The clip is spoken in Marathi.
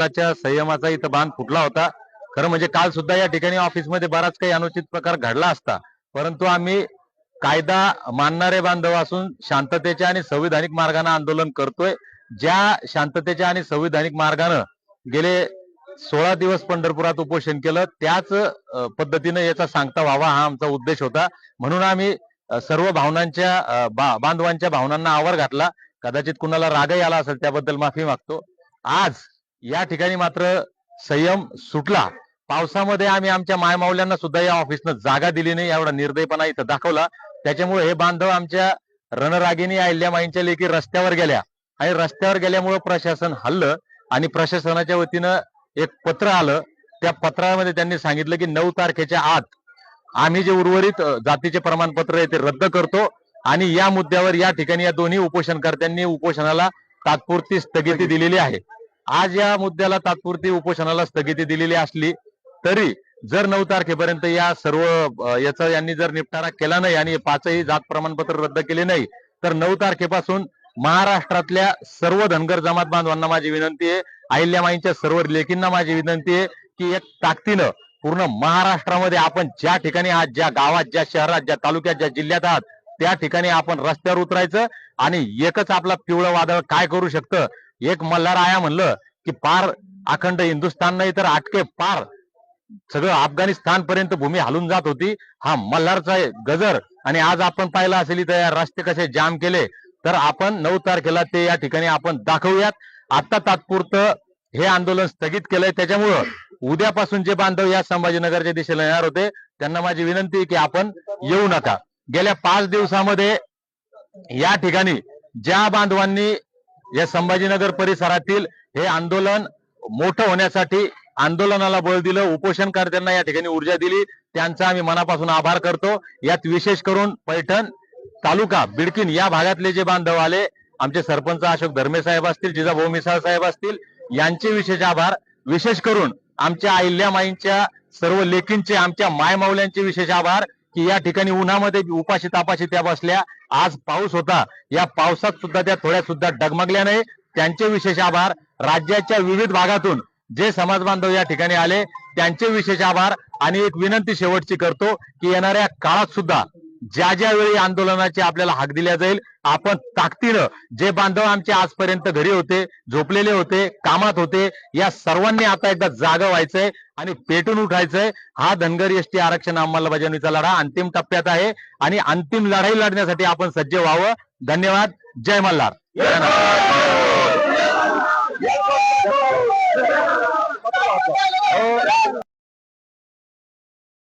स्वतःच्या संयमाचा इथं बांध फुटला होता. खरं म्हणजे काल सुद्धा या ठिकाणी ऑफिसमध्ये बराच काही अनुचित प्रकार घडला असता. परंतु आम्ही कायदा मानणारे बांधव असून शांततेच्या आणि संविधानिक मार्गाने आंदोलन करतोय. ज्या शांततेच्या आणि संविधानिक मार्गानं गेले सोळा दिवस पंढरपुरात उपोषण केलं त्याच पद्धतीनं याचा सांगता व्हावा हा आमचा उद्देश होता. म्हणून आम्ही सर्व भावनांच्या बा- बांधवांच्या भावनांना आवर घातला. कदाचित कुणाला रागही आला असेल त्याबद्दल माफी मागतो. आज या ठिकाणी मात्र संयम सुटला. पावसामध्ये आम्ही आमच्या मायमाऊल्यांना सुद्धा या ऑफिसनं जागा दिली नाही एवढा निर्दयपणा इथं दाखवला. त्याच्यामुळे हे बांधव आमच्या रणरागिनी अहिल्यामाईंच्या लेखी रस्त्यावर गेल्या. आणि रस्त्यावर गेल्यामुळे प्रशासन हल्लं आणि प्रशासनाच्या वतीनं एक पत्र आलं. त्या पत्रामध्ये त्यांनी सांगितलं की नऊ तारखेच्या आत आम्ही जे उर्वरित जातीचे प्रमाणपत्र आहे ते रद्द करतो आणि या मुद्द्यावर या ठिकाणी या दोन्ही उपोषणकर्त्यांनी उपोषणाला तात्पुरती स्थगिती दिलेली आहे. आज या मुद्द्याला तात्पुरती उपोषणाला स्थगिती दिलेली असली तरी जर नऊ तारखेपर्यंत या सर्व याचा यांनी जर निपटारा केला नाही आणि पाचही जात प्रमाणपत्र रद्द केले नाही तर नऊ तारखेपासून महाराष्ट्रातल्या सर्व धनगर जमात बांधवांना माझी विनंती आहे अहिल्यामाईंच्या सर्व लेखींना माझी विनंती आहे की एक ताकदीनं पूर्ण महाराष्ट्रामध्ये आपण ज्या ठिकाणी आज ज्या गावात ज्या शहरात ज्या तालुक्यात ज्या जिल्ह्यात आहात त्या ठिकाणी आपण रस्त्यावर उतरायचं आणि एकच आपला पिवळं वादळ काय करू शकतं? एक मल्हार आया म्हणलं की पार अखंड हिंदुस्थान नाही तर आटके पार. सगळं अफगाणिस्तान पर्यंत भूमी हलून जात होती. हा मल्हारचा गजर. आणि आज आपण पाहिलं असेल तर या रस्ते कसे जाम केले. तर आपण नऊ तारखेला ते या ठिकाणी आपण दाखवूयात. आता तात्पुरतं हे आंदोलन स्थगित केलंय. त्याच्यामुळं उद्यापासून जे बांधव या संभाजीनगरच्या दिशेला येणार होते त्यांना माझी विनंती आहे की आपण येऊ नका. गेल्या पाच दिवसामध्ये या ठिकाणी ज्या बांधवांनी या संभाजीनगर परिसरातील हे आंदोलन मोठं होण्यासाठी आंदोलनाला बळ दिलं. उपोषणकर्त्यांना या ठिकाणी ऊर्जा दिली. त्यांचा आम्ही मनापासून आभार करतो. यात विशेष करून पैठण तालुका बिडकीन या भागातले जे बांधव आले आमचे सरपंच अशोक धर्मे साहेब असतील जिजाभाऊ मिसाळ साहेब असतील यांचे विशेष आभार. विशेष करून आमच्या अहिल्यामाईंच्या सर्व लेखींचे आमच्या मायमावल्यांचे विशेष आभार. की या ठिकाणी उन्हामध्ये उपाशी तापाशी त्या बसल्या. आज पाऊस होता. या पावसात सुद्धा त्या थोड्या सुद्धा डगमगल्या नाही. त्यांचे विशेष आभार. राज्याच्या विविध भागातून जे समाज बांधव या ठिकाणी आले त्यांचे विशेष आभार. आणि एक विनंती शेवटची करतो की येणाऱ्या काळात सुद्धा ज्या ज्या वेळी आंदोलनाची आपल्याला हाक दिल्या जाईल आपण ताकदीनं जे बांधव आमचे आजपर्यंत घरी होते झोपलेले होते कामात होते या सर्वांनी आता एकदा जागा व्हायचंय आणि पेटून उठायचंय. हा धनगर एसटी आरक्षण अंमलबजावणीचा लढा अंतिम टप्प्यात आहे आणि अंतिम लढाई लढण्यासाठी आपण सज्ज व्हावं. धन्यवाद. जय मल्हार. Oh,